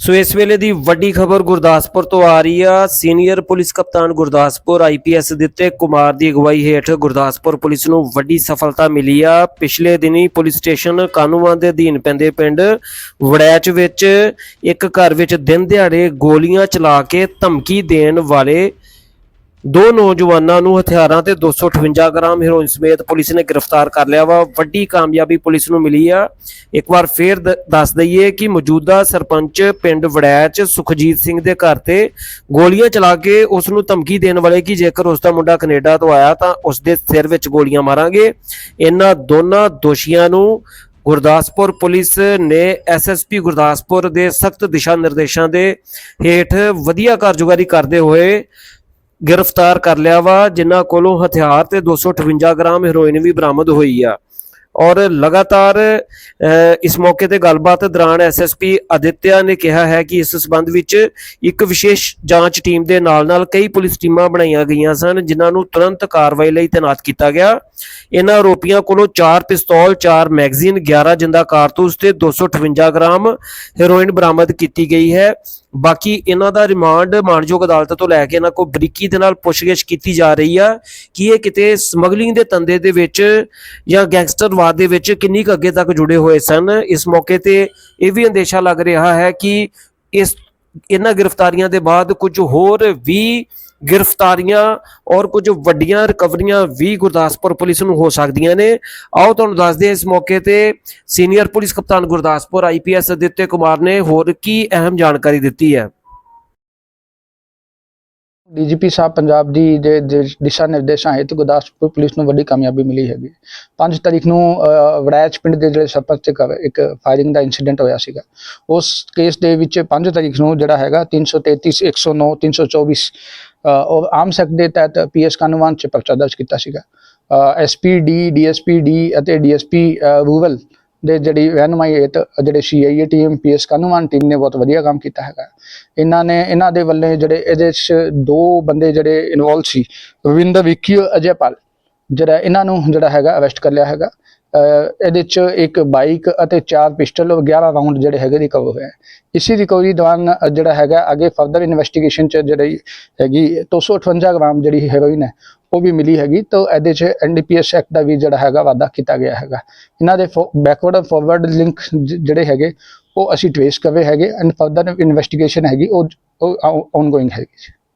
ਸੋ ਇਸ ਵੇਲੇ ਦੀ ਵੱਡੀ ਖਬਰ ਗੁਰਦਾਸਪੁਰ ਤੋਂ ਆ ਰਹੀ ਆ। ਸੀਨੀਅਰ ਪੁਲਿਸ ਕਪਤਾਨ ਗੁਰਦਾਸਪੁਰ ਆਈਪੀਐਸ ਦਿੱਤੇ ਕੁਮਾਰ ਦੀ ਅਗਵਾਈ ਹੇਠ ਗੁਰਦਾਸਪੁਰ ਪੁਲਿਸ ਨੂੰ ਵੱਡੀ ਸਫਲਤਾ ਮਿਲੀ ਆ। ਪਿਛਲੇ ਦਿਨੀ ਪੁਲਿਸ ਸਟੇਸ਼ਨ ਕਾਨੂੰਵਾਨ ਦੇ ਅਧੀਨ ਪੈਂਦੇ ਪਿੰਡ ਵੜੈਚ ਵਿੱਚ ਇੱਕ ਘਰ ਵਿੱਚ ਦਿਨ ਦਿਹਾੜੇ ਗੋਲੀਆਂ ਚਲਾ ਕੇ ਧਮਕੀ ਦੇਣ ਵਾਲੇ ਦੋ ਨੌਜਵਾਨਾਂ ਨੂੰ ਹਥਿਆਰਾਂ ਤੇ 258 ਗ੍ਰਾਮ ਹੈਰੋਇਨ ਸਮੇਤ ਪੁਲਿਸ ਨੇ ਗ੍ਰਿਫਤਾਰ ਕਰ ਲਿਆ ਵਾ। ਵੱਡੀ ਕਾਮਯਾਬੀ ਪੁਲਿਸ ਨੂੰ ਮਿਲੀ ਆ। ਇੱਕ ਵਾਰ ਫੇਰ ਦੱਸ ਦਈਏ ਕਿ ਮੌਜੂਦਾ ਸਰਪੰਚ ਪਿੰਡ ਵੜੈਚ ਸੁਖਜੀਤ ਸਿੰਘ ਦੇ ਘਰ ਤੇ ਗੋਲੀਆਂ ਚਲਾ ਕੇ ਉਸ ਨੂੰ ਧਮਕੀ ਦੇਣ ਵਾਲੇ ਕਿ ਜੇਕਰ ਉਸ ਦਾ ਮੁੰਡਾ ਕੈਨੇਡਾ ਤੋਂ ਆਇਆ ਤਾਂ ਉਸ ਦੇ ਸਿਰ ਵਿੱਚ ਗੋਲੀਆਂ ਮਾਰਾਂਗੇ। ਇਹਨਾਂ ਦੋਨਾਂ ਦੋਸ਼ੀਆਂ ਨੂੰ ਗੁਰਦਾਸਪੁਰ ਪੁਲਿਸ ਨੇ ਐਸਐਸਪੀ ਗੁਰਦਾਸਪੁਰ ਦੇ ਸਖਤ ਦਿਸ਼ਾ ਨਿਰਦੇਸ਼ਾਂ ਦੇ ਹੇਠ ਵਧੀਆ ਕਾਰਜਕਾਰੀ ਕਰਦੇ ਹੋਏ ਗ੍ਰਿਫਤਾਰ ਕਰ ਲਿਆ ਵਾ, ਜਿਨ੍ਹਾਂ ਕੋਲੋਂ ਹਥਿਆਰ ਤੇ 258 ਗ੍ਰਾਮ ਹੈਰੋਇਨ ਵੀ ਬਰਾਮਦ ਹੋਈ ਆ। ਔਰ ਲਗਾਤਾਰ ਇਸ ਮੌਕੇ ਤੇ ਗੱਲਬਾਤ ਦੌਰਾਨ ਐਸਐਸਪੀ ਅਦਿੱਤਿਆ ਨੇ ਕਿਹਾ ਹੈ ਕਿ ਇਸ ਸਬੰਧ ਵਿੱਚ ਇੱਕ ਵਿਸ਼ੇਸ਼ ਜਾਂਚ ਟੀਮ ਦੇ ਨਾਲ-ਨਾਲ ਕਈ ਪੁਲਿਸ ਟੀਮਾਂ ਬਣਾਈਆਂ ਗਈਆਂ ਸਨ, ਜਿਨ੍ਹਾਂ ਨੂੰ ਤੁਰੰਤ ਕਾਰਵਾਈ ਲਈ ਤਾਇਨਾਤ ਕੀਤਾ ਗਿਆ। ਇਹਨਾਂ ਆਰੋਪੀਆਂ ਕੋਲੋਂ 4 ਪਿਸਤੌਲ 4 ਮੈਗਜ਼ੀਨ 11 ਜਿੰਦਾ ਕਾਰਤੂਸ ਤੇ 258 ਗ੍ਰਾਮ ਹੈਰੋਇਨ ਬਰਾਮਦ ਕੀਤੀ ਗਈ ਹੈ। ਬਾਕੀ ਇਹਨਾਂ ਦਾ ਰਿਮਾਂਡ ਮਾਨਯੋਗ ਅਦਾਲਤ ਤੋਂ ਲੈ ਕੇ ਇਹਨਾਂ ਕੋਲ ਬਰੀਕੀ ਦੇ ਨਾਲ ਪੁੱਛਗਿੱਛ ਕੀਤੀ ਜਾ ਰਹੀ ਆ ਕਿ ਇਹ ਕਿਤੇ ਸਮਗਲਿੰਗ ਦੇ ਧੰਦੇ ਦੇ ਵਿੱਚ ਜਾਂ ਗੈਂਗਸਟਰਵਾਦ ਦੇ ਵਿੱਚ ਕਿੰਨੀ ਕੁ ਅੱਗੇ ਤੱਕ ਜੁੜੇ ਹੋਏ ਸਨ। ਇਸ ਮੌਕੇ ਤੇ ਇਹ ਵੀ ਅੰਦੇਸ਼ਾ ਲੱਗ ਰਿਹਾ ਹੈ ਕਿ ਇਸ ਇਹਨਾਂ ਗ੍ਰਿਫਤਾਰੀਆਂ ਦੇ ਬਾਅਦ ਕੁਝ ਹੋਰ ਵੀ ਗ੍ਰਿਫਤਾਰੀਆਂ ਔਰ ਕੁਝ ਵੱਡੀਆਂ ਰਿਕਵਰੀਆਂ ਵੀ ਗੁਰਦਾਸਪੁਰ ਪੁਲਿਸ ਨੂੰ ਹੋ ਸਕਦੀਆਂ ਨੇ। ਆਓ ਤੁਹਾਨੂੰ ਦੱਸਦੇ ਹਾਂ ਇਸ ਮੌਕੇ ਤੇ ਸੀਨੀਅਰ ਪੁਲਿਸ ਕਪਤਾਨ ਗੁਰਦਾਸਪੁਰ ਆਈਪੀਐਸ ਅਦਿੱਤੇ ਕੁਮਾਰ ਨੇ ਹੋਰ ਕੀ ਅਹਿਮ ਜਾਣਕਾਰੀ ਦਿੱਤੀ ਹੈ। ਡੀਜੀਪੀ ਸਾਹਿਬ ਪੰਜਾਬ ਦੀ ਦੇ ਦੇ ਦਿਸ਼ਾ ਨਿਰਦੇਸ਼ਾਂ ਹੇਠ ਗੁਰਦਾਸਪੁਰ ਪੁਲਿਸ ਨੂੰ ਵੱਡੀ ਕਾਮਯਾਬੀ ਮਿਲੀ ਹੈਗੀ। 5 ਤਾਰੀਖ ਨੂੰ ਅਹ, ਵੜੈਚ ਪਿੰਡ ਦੇ ਜਿਹੜੇ ਸਰਪੰਚ ਤੇ ਘਰ ਇੱਕ ਫਾਇਰਿੰਗ ਦਾ ਇਨਸੀਡੈਂਟ ਹੋਇਆ ਸੀਗਾ। ਉਸ ਕੇਸ ਦੇ ਵਿੱਚ 5 ਤਾਰੀਖ ਨੂੰ ਜਿਹੜਾ ਹੈਗਾ 333 109 324 ਅਹ, ਉਹ ਆਮ ਸੈਕਟ ਦੇ ਤਹਿਤ ਪੀਐਸ ਕਾਨੂੰਨ ਚ ਪਰਚਾ ਦਰਜ ਕੀਤਾ ਸੀਗਾ। ਐਸਪੀਡੀ ਡੀਐਸਪੀਡੀ ਅਤੇ ਡੀਐਸਪੀ ਰੂਰਲ ਦੇ ਜਿਹੜੀ ਰਹਿਨੁਮਾਈ ਹੇਠ ਜਿਹੜੇ ਸੀਆਈਏ ਟੀਮ ਪੀਐਸ ਕਾਨੂੰਨ ਟੀਮ ਨੇ ਬਹੁਤ ਵਧੀਆ ਕੰਮ ਕੀਤਾ ਹੈਗਾ। ਇਹਨਾਂ ਨੇ, ਇਹਨਾਂ ਦੇ ਵੱਲੇ ਜਿਹੜੇ ਇਹਦੇ 'ਚ ਦੋ ਬੰਦੇ ਜਿਹੜੇ ਇਨਵੋਲਵ ਸੀ, ਰਵਿੰਦਰ ਵਿੱਕੀ ਔਰ ਅਜੇਪਾਲ ਜਿਹੜਾ ਇਹਨਾਂ ਨੂੰ ਜਿਹੜਾ ਹੈਗਾ ਅਰੈਸਟ ਕਰ ਲਿਆ ਹੈਗਾ। ਇਹਦੇ 'ਚ ਇੱਕ ਬਾਈਕ ਅਤੇ ਚਾਰ ਪਿਸਟਲ ਔਰ 11 ਰਾਉਂਡ ਜਿਹੜੇ ਹੈਗੇ ਰਿਕਵਰ ਹੋਏ ਹੈ ਰਿਕਵਰੀ ਦੌਰਾਨ ਜਿਹੜਾ ਹੈਗਾ, ਅੱਗੇ ਫਰਦਰ ਇਨਵੈਸਟੀਗੇਸ਼ਨ 'ਚ ਜਿਹੜੀ ਹੈਗੀ 258 ਗ੍ਰਾਮ ਜਿਹੜੀ ਹੈਰੋਇਨ ਹੈ, ਉਹ ਵੀ ਮਿਲੀ ਹੈਗੀ। ਤਾਂ ਇਹਦੇ 'ਚ ਐਨਡੀਪੀਐਸ ਐਕਟ ਦਾ ਵੀ ਜਿਹੜਾ ਹੈਗਾ ਵਾਅਦਾ ਕੀਤਾ ਗਿਆ ਹੈਗਾ। ਇਹਨਾਂ ਦੇ ਬੈਕਵਰਡ ਐਂਡ ਫਾਰਵਰਡ ਲਿੰਕ ਜਿਹੜੇ ਹੈਗੇ, ਉਹ ਅਸੀਂ ਟ੍ਰੇਸ ਕਰ ਰਹੇ ਹੈਗੇ ਐਂਡ ਫਰਦਰ ਇਨਵੈਸਟੀਗੇਸ਼ਨ ਹੈਗੀ, ਉਹ ਆਨਗੋਇੰਗ ਹੈਗੀ।